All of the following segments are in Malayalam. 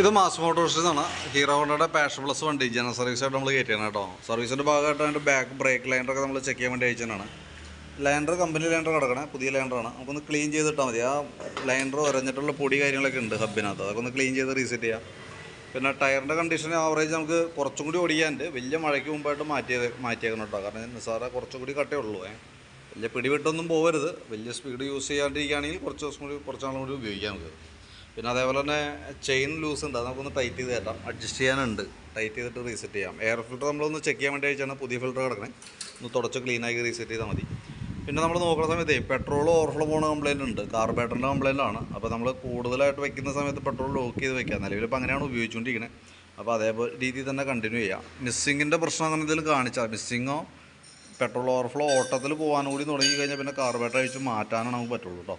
ഇത് മാസ് മോട്ടോഴ്സിൽ ആണ് ഹീറോ ഹോണ്ടയുടെ പാഷൻ പ്ലസ് വണ്ടി. ജനറൽ സർവീസായിട്ട് നമ്മൾ കയറ്റിയാണ് കേട്ടോ. സർവീസിന്റെ ഭാഗമായിട്ട് അതിന്റെ ബാക്ക് ബ്രേക്ക് ലൈൻഡറൊക്കെ നമ്മൾ ചെക്ക് ചെയ്യാൻ വേണ്ടി അയച്ചതാണ്. ലൈൻഡർ കമ്പനി ലൈൻഡർ കിടക്കണേ പുതിയ ലൈൻഡറാണ് നമുക്കൊന്ന് ക്ലീൻ ചെയ്തിട്ടാൽ മതി. ആ ലൈൻഡർ ഉരഞ്ഞിട്ടുള്ള പൊടി കാര്യങ്ങളൊക്കെ ഉണ്ട് ഹബിനകത്ത് അതൊക്കെ ഒന്ന് ക്ലീൻ ചെയ്ത് റീസെറ്റ് ചെയ്യാം. പിന്നെ ടയറിന്റെ കണ്ടീഷൻ ആവറേജ് നമുക്ക് കുറച്ചും കൂടി ഓടിക്കാനുണ്ട്. വലിയ മഴയ്ക്ക് മുമ്പായിട്ട് മാറ്റിയത് മാറ്റിയേക്കണം കേട്ടോ കാരണം നിസ്സാര കുറച്ചും കൂടി കട്ടേ ഉള്ളൂ. ഏ? വലിയ പിടിവിട്ടൊന്നും പോകരുത് വലിയ സ്പീഡ് യൂസ് ചെയ്യാണ്ടിരിക്കുകയാണെങ്കിൽ കുറച്ച് ദിവസം കൂടി കുറച്ച് നാളും കൂടി ഉപയോഗിക്കാം നമുക്ക് പിന്നെ അതേപോലെ തന്നെ ചെയിൻ ലൂസ് ഉണ്ട്. അത് നമുക്കൊന്ന് ടൈറ്റ് ചെയ്ത് തരാം അഡ്ജസ്റ്റ് ചെയ്യാനുണ്ട്. ടൈറ്റ് ചെയ്തിട്ട് റീസെറ്റ് ചെയ്യാം. എയർ ഫിൽറ്റർ നമ്മളൊന്ന് ചെക്ക് ചെയ്യാൻ വേണ്ടി അയച്ചാണ് പുതിയ ഫിൽറ്റർ കിടക്കണേ. ഒന്ന് തുടച്ച് ക്ലീനാക്കി റീസെറ്റ് ചെയ്താൽ മതി. പിന്നെ നമ്മൾ നോക്കുന്ന സമയത്ത് പെട്രോൾ ഓവർഫ്ലോ പോകുന്ന കംപ്ലൈന്റ് ഉണ്ട്. കാർബേറ്ററിന്റെ കംപ്ലൈന്റ് ആണ്. അപ്പോൾ നമ്മൾ കൂടുതലായിട്ട് വെക്കുന്ന സമയത്ത് പെട്രോൾ ലോക്ക് ചെയ്ത് വെക്കുക നിലവിൽ ഇപ്പോൾ അങ്ങനെയാണ് ഉപയോഗിച്ചുകൊണ്ടിരിക്കുന്നത് അപ്പോൾ അതേപോലെ രീതിയിൽ തന്നെ കണ്ടിന്യൂ ചെയ്യാം. മിസ്സിങ്ങിന്റെ പ്രശ്നം അങ്ങനെ എന്തെങ്കിലും കാണിച്ചാൽ മിസ്സിങ്ങോ പെട്രോൾ ഓവർഫ്ലോ ഓട്ടത്തിൽ പോകാൻ കൂടി തുടങ്ങി കഴിഞ്ഞാൽ പിന്നെ കാർബേറ്റർ അഴിച്ച് മാറ്റാനാണ് നമുക്ക് പറ്റുള്ളൂ കേട്ടോ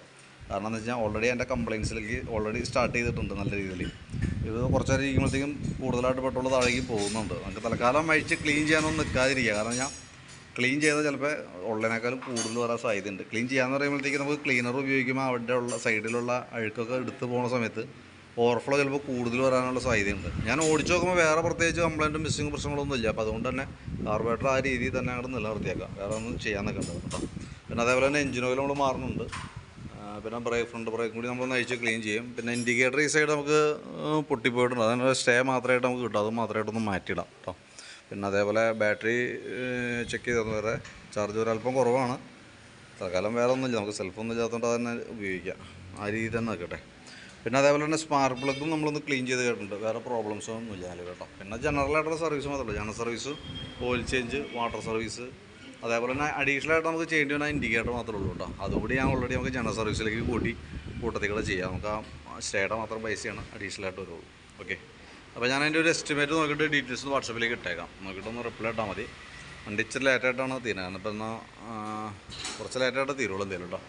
കാരണം എന്ന് വെച്ചാൽ ഓൾറെഡി എന്റെ കംപ്ലയിൻസിലേക്ക് ഓൾറെഡി സ്റ്റാർട്ട് ചെയ്തിട്ടുണ്ട് നല്ല രീതിയിൽ. ഇത് കുറച്ച് നേരം ഇരിക്കുമ്പോഴത്തേക്കും കൂടുതലായിട്ട് പെട്രോൾ താഴേക്ക് പോകുന്നുണ്ട്. നമുക്ക് തൽക്കാലം അഴിച്ച് ക്ലീൻ ചെയ്യാനൊന്നും നിൽക്കാതിരിക്കുക. കാരണം ഞാൻ ക്ലീൻ ചെയ്താൽ ചിലപ്പോൾ ഉള്ളതിനേക്കാളും കൂടുതൽ വരാൻ സാധ്യതയുണ്ട്. ക്ലീൻ ചെയ്യാന്ന് പറയുമ്പോഴത്തേക്ക് നമുക്ക് ക്ലീനർ ഉപയോഗിക്കുമ്പോൾ അവിടെ ഉള്ള സൈഡിലുള്ള അഴുക്കൊക്കെ എടുത്തു പോകുന്ന സമയത്ത് ഓവർഫ്ലോ ചിലപ്പോൾ കൂടുതൽ വരാനുള്ള സാധ്യതയുണ്ട്. ഞാൻ ഓടിച്ച് നോക്കുമ്പോൾ വേറെ പ്രത്യേകിച്ച് കംപ്ലൈന്റും മിസ്സിങ് പ്രശ്നങ്ങളൊന്നും ഇല്ല. അപ്പോൾ അതുകൊണ്ട് തന്നെ കാർബറേറ്റർ ആ രീതിയിൽ തന്നെ അങ്ങോട്ട് നിലനിർത്തിയേക്കാം. വേറെ ഒന്നും ചെയ്യാൻ നിൽക്കണ്ട കേട്ടോ. പിന്നെ അതേപോലെ തന്നെ എഞ്ചിൻ ഓയിൽ നമ്മൾ മാറുന്നുണ്ട്. പിന്നെ ബ്രേക്ക് ഫ്രണ്ട് ബ്രേക്കും കൂടി നമ്മൾ നയിച്ച് ക്ലീൻ ചെയ്യും. പിന്നെ ഇൻഡിക്കേറ്റർ ഈ സൈഡ് നമുക്ക് പൊട്ടിപ്പോയിട്ടുണ്ട്. അതിന് സ്റ്റേ മാത്രമായിട്ട് നമുക്ക് കിട്ടും. അത് മാത്രമായിട്ടൊന്ന് മാറ്റിയിടാം കേട്ടോ. പിന്നെ അതേപോലെ ബാറ്ററി ചെക്ക് ചെയ്തെന്ന് വരെ ചാർജ് അല്പം കുറവാണ്. തൽക്കാലം വേറെ ഒന്നുമില്ല നമുക്ക് സെൽഫൊന്നും ഇല്ലാത്തതുകൊണ്ട് അത് തന്നെ ഉപയോഗിക്കാം. ആ രീതിയിൽ തന്നെ നിൽക്കട്ടെ പിന്നെ അതേപോലെ തന്നെ സ്മാർട്ട് പ്ലഗും നമ്മളൊന്ന് ക്ലീൻ ചെയ്ത് കേട്ടിട്ടുണ്ട്. വേറെ പ്രോബ്ലംസോ ഒന്നും ഇല്ല അതിൽ കേട്ടോ. പിന്നെ ജനറൽ ആയിട്ടുള്ള സർവീസ് മാത്രമല്ല general service oil change water service അതേപോലെ തന്നെ അഡീഷണൽ ആയിട്ട് നമുക്ക് ചെയ്യേണ്ടി വന്ന ഇൻഡിക്കേറ്റർ മാത്രമേ ഉള്ളൂ കേട്ടോ. അതുകൂടി ഞാൻ ഓൾറെഡി നമുക്ക് ജനറൽ സർവീസിലേക്ക് കൂട്ടി കൂട്ടത്തിൽ കൂടെ ചെയ്യാം. നമുക്ക് ആ സ്റ്റേയുടെ മാത്രം പൈസയാണ് അഡീഷണൽ ആയിട്ട് വരുള്ളൂ. ഓക്കെ അപ്പോൾ ഞാൻ അതിന്റെ ഒരു എസ്റ്റിമേറ്റ് നോക്കിയിട്ട് ഡീറ്റെയിൽസ് വാട്സപ്പിലേക്ക് ഇട്ടേക്കാം. നോക്കിയിട്ടൊന്ന് റിപ്ലൈ ഇട്ടാൽ മതി. വണ്ടി ഇച്ചിരി ലേറ്റായിട്ടാണ് തീരുന്നത്. കാരണം ഇപ്പം എന്നാൽ കുറച്ച് ലേറ്റായിട്ട് തീരുള്ളൂ എന്തെങ്കിലും കേട്ടോ.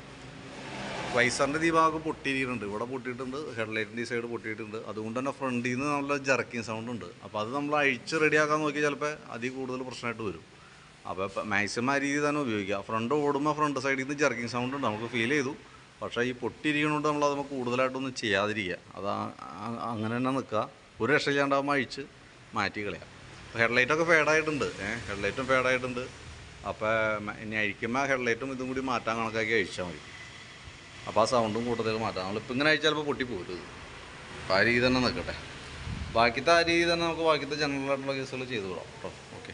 വൈസറിന്റെ ഭാഗം പൊട്ടിയിരിക്കുന്നുണ്ട്. ഇവിടെ പൊട്ടിയിട്ടുണ്ട് ഹെഡ്ലൈറ്റിന്റെ ഈ സൈഡ് പൊട്ടിയിട്ടുണ്ട്. അതുകൊണ്ട് തന്നെ ഫ്രണ്ടിൽ നിന്ന് നല്ല ജറക്കിങ് സൗണ്ട് ഉണ്ട്. അപ്പോൾ അത് നമ്മൾ അഴിച്ച് റെഡിയാക്കാൻ നോക്കിയാൽ ചിലപ്പോൾ അതിൽ കൂടുതൽ പ്രശ്നമായിട്ട് വരും. അപ്പോൾ മാക്സിമം ആ രീതി തന്നെ ഉപയോഗിക്കുക. ഫ്രണ്ട് ഓടുമ്പോൾ ഫ്രണ്ട് സൈഡിൽ നിന്ന് ജർക്കിങ് സൗണ്ട് ഉണ്ട്. നമുക്ക് ഫീൽ ചെയ്തു. പക്ഷേ ഈ പൊട്ടിയിരിക്കുന്നതുകൊണ്ട് നമ്മൾ അത് കൂടുതലായിട്ടൊന്നും ചെയ്യാതിരിക്കുക. അത് അങ്ങനെ തന്നെ നിൽക്കുക. ഒരു രക്ഷയില്ലാണ്ടാകുമ്പോൾ അഴിച്ച് മാറ്റി കളയാം. ഹെഡ്ലൈറ്റൊക്കെ ഫേഡായിട്ടുണ്ട് ഏഹ് ഹെഡ്ലൈറ്റും ഫേഡായിട്ടുണ്ട് അപ്പോൾ ഇനി അഴിക്കുമ്പോൾ ഹെഡ്ലൈറ്റും ഇതും കൂടി മാറ്റാൻ കണക്കാക്കി അഴിച്ചാൽ മതി. അപ്പോൾ ആ സൗണ്ടും കൂട്ടത്തിൽ മാറ്റാം. നമ്മളിപ്പോൾ ഇങ്ങനെ അയച്ചാൽ ചിലപ്പോൾ പൊട്ടി പോരും അപ്പോൾ ആ രീതി തന്നെ നിൽക്കട്ടെ ബാക്കിത്തെ ആ രീതി തന്നെ നമുക്ക് ബാക്കിത്തെ ജനറൽ ആയിട്ടുള്ള കേസുകൾ ചെയ്തു വിടാം കേട്ടോ. ഓക്കെ